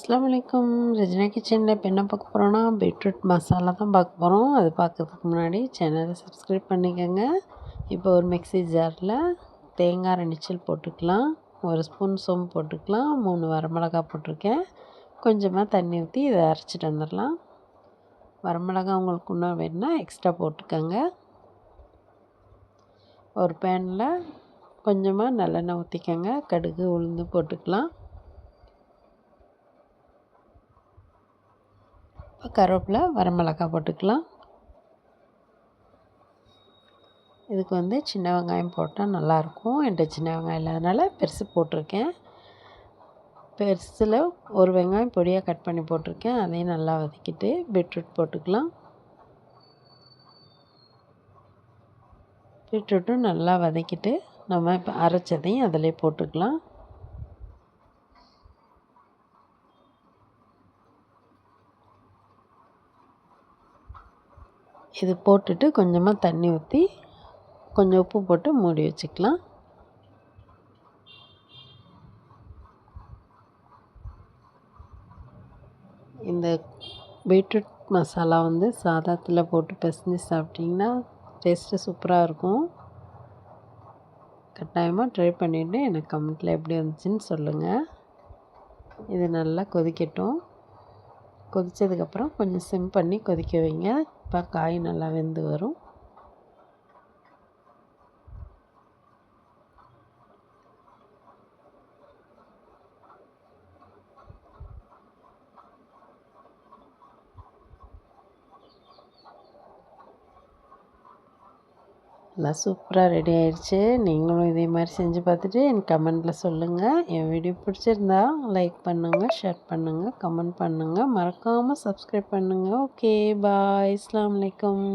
அஸ்லாம் வலைக்கம் ரஜினா கிச்சனில் இப்போ என்ன பார்க்க போகிறோன்னா பீட்ரூட் மசாலா தான் பார்க்க போகிறோம் அது பார்க்கறதுக்கு முன்னாடி சேனலை சப்ஸ்கிரைப் பண்ணிக்கோங்க. இப்போ ஒரு மிக்சி ஜாரில் தேங்காய் ரெண்டுச்சல் போட்டுக்கலாம். ஒரு ஸ்பூன் சோம்பு போட்டுக்கலாம். மூணு வரமிளகா போட்டிருக்கேன். கொஞ்சமாக தண்ணி ஊற்றி இதை அரைச்சிட்டு வந்துடலாம். வரமிளகா உங்களுக்கு இன்னும் வேணும்னா எக்ஸ்ட்ரா போட்டுக்கோங்க. ஒரு பேனில் கொஞ்சமாக நல்லெண்ணெய் ஊற்றிக்கோங்க கடுகு உளுந்து போட்டுக்கலாம். இப்போ கருவேப்பிலை வரமிளகா போட்டுக்கலாம். இதுக்கு வந்து சின்ன வெங்காயம் போட்டால் நல்லாயிருக்கும். என்கிட்ட சின்ன வெங்காயம் இல்லாதனால பெருசு போட்டிருக்கேன். பெருசில் ஒரு வெங்காயம் பொடியாக கட் பண்ணி போட்டிருக்கேன். அதையும் நல்லா வதக்கிட்டு பீட்ரூட் போட்டுக்கலாம். பீட்ரூட்டும் நல்லா வதக்கிட்டு நம்ம இப்போ அரைச்சதையும் அதிலே போட்டுக்கலாம். இது போட்டுட்டு கொஞ்சமாக தண்ணி ஊற்றி கொஞ்சம் உப்பு போட்டு மூடி வச்சுக்கலாம். இந்த பீட்ரூட் மசாலா வந்து சாதத்தில் போட்டு பிசைஞ்சு சாப்பிட்டிங்கன்னா டேஸ்ட்டு சூப்பராக இருக்கும். கட்டாயமாக ட்ரை பண்ணிவிட்டு எனக்கு கமெண்ட்டில் எப்படி வந்துச்சுன்னு சொல்லுங்கள் இது நல்லா கொதிக்கட்டும். கொதித்ததுக்கப்புறம் கொஞ்சம் சிம் பண்ணி கொதிக்க வைங்க. அப்போ காய் நல்லா வெந்து வரும். எல்லாம் சூப்பராக ரெடி ஆயிடுச்சு நீங்களும் இதே மாதிரி செஞ்சு பார்த்துட்டு என் கமெண்ட்டில் சொல்லுங்கள் என் வீடியோ பிடிச்சிருந்தா லைக் பண்ணுங்கள் ஷேர் பண்ணுங்கள் கமெண்ட் பண்ணுங்கள் மறக்காமல் சப்ஸ்கிரைப் பண்ணுங்கள் ஓகே பாய் இஸ்லாம் வலைக்கம்.